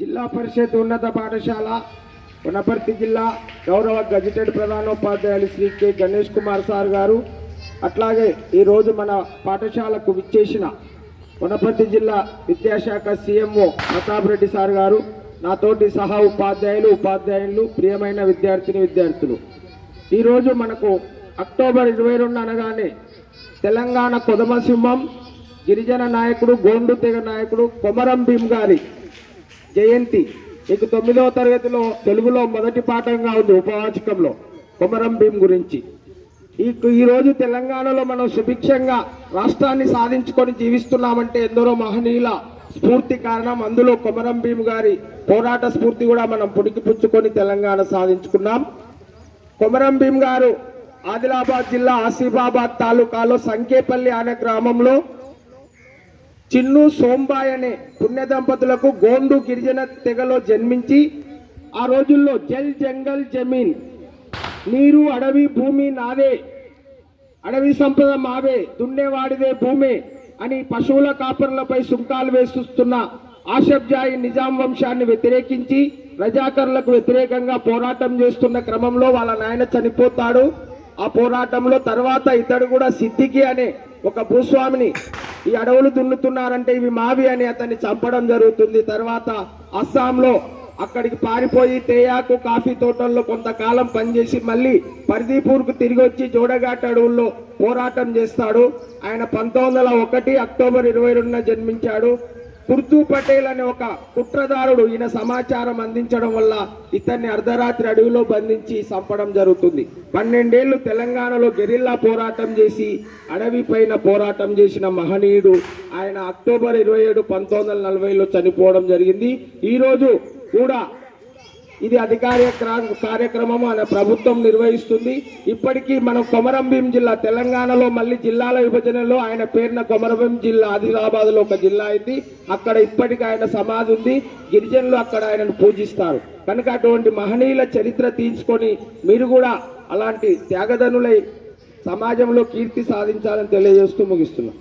జిల్లా పరిషత్ ఉన్నత పాఠశాల వనపర్తి జిల్లా గౌరవ గజిటెడ్ ప్రధానోపాధ్యాయులు శ్రీ కె. గణేష్ కుమార్ సార్ గారు. అట్లాగే ఈరోజు మన పాఠశాలకు విచ్చేసిన వనపర్తి జిల్లా విద్యాశాఖ సీఎంఓ ప్రతాప్ రెడ్డి సార్ గారు. నాతోటి సహా ఉపాధ్యాయులు ఉపాధ్యాయులు ప్రియమైన విద్యార్థిని విద్యార్థులు. ఈరోజు మనకు అక్టోబర్ ఇరవై రెండు అనగానే తెలంగాణ కొదమసింహం గిరిజన నాయకుడు గోండు తెగ నాయకుడు కొమరం భీమ్ గారి జయంతి. మీకు తొమ్మిదవ తరగతిలో తెలుగులో మొదటి పాఠంగా ఉంది ఉపవాచకంలో కొమరం భీం గురించి. ఈ ఈరోజు తెలంగాణలో మనం సుభిక్షంగా రాష్ట్రాన్ని సాధించుకొని జీవిస్తున్నామంటే ఎందరో మహనీయుల స్ఫూర్తి కారణం అందులో కొమరం భీం గారి పోరాట స్ఫూర్తి కూడా మనం పుడికిపుచ్చుకొని తెలంగాణ సాధించుకున్నాం. కొమరం భీం గారు ఆదిలాబాద్ జిల్లా ఆసిఫాబాద్ తాలూకాలో సంకేపల్లి అనే గ్రామంలో చిన్ను సోంబాయ్ అనే పుణ్య దంపతులకు గోండు గిరిజన తెగలో జన్మించి ఆ రోజుల్లో జల్ జంగల్ జమీన్ నీరు అడవి భూమి నాదే. అడవి సంపద మావే దున్నేవాడిదే భూమే అని పశువుల కాపరులపై సుంకాలు వేస్తున్న ఆషబ్జాయి నిజాం వంశాన్ని వ్యతిరేకించి రజాకర్లకు వ్యతిరేకంగా పోరాటం చేస్తున్న క్రమంలో వాళ్ళ నాయన చనిపోతాడు. ఆ పోరాటంలో తర్వాత ఇతడు కూడా సిద్దికి అనే ఒక భూస్వామిని ఈ అడవులు దున్నుతున్నారంటే ఇవి మావి అని అతన్ని చంపడం జరుగుతుంది. తర్వాత అస్సాంలో అక్కడికి పారిపోయి తేయాకు కాఫీ తోటల్లో కొంతకాలం పనిచేసి మళ్ళీ పరిదీపూర్కు తిరిగి వచ్చి జోడఘాట్ అడవుల్లో పోరాటం చేస్తాడు. ఆయన పంతొమ్మిది ఒకటి అక్టోబర్ ఇరవై రెండున జన్మించాడు. కుర్దూ పటేల్ అనే ఒక కుట్రదారుడు ఈయన సమాచారం అందించడం వల్ల ఇతన్ని అర్ధరాత్రి అడవిలో బంధించి చంపడం జరుగుతుంది. పన్నెండేళ్ళు తెలంగాణలో గెరిల్లా పోరాటం చేసి అడవి పైన పోరాటం చేసిన మహనీయుడు ఆయన అక్టోబర్ ఇరవై ఏడు పంతొమ్మిది వందల నలభైలో చనిపోవడం జరిగింది. ఈరోజు కూడా ఇది అధికారిక కార్యక్రమం మన ప్రభుత్వం నిర్వహిస్తుంది. ఇప్పటికీ మనం కొమరంభీం జిల్లా తెలంగాణలో మళ్ళీ జిల్లాల విభజనలో ఆయన పేరున కొమరంభీం జిల్లా ఆదిలాబాద్లో ఒక జిల్లా అయింది. అక్కడ ఇప్పటికీ ఆయన సమాధి ఉంది. గిరిజనులు అక్కడ ఆయనను పూజిస్తారు. కనుక అటువంటి మహనీయుల చరిత్ర తీసుకొని మీరు కూడా అలాంటి త్యాగధనులై సమాజంలో కీర్తి సాధించాలని తెలియజేస్తూ ముగిస్తున్నాం.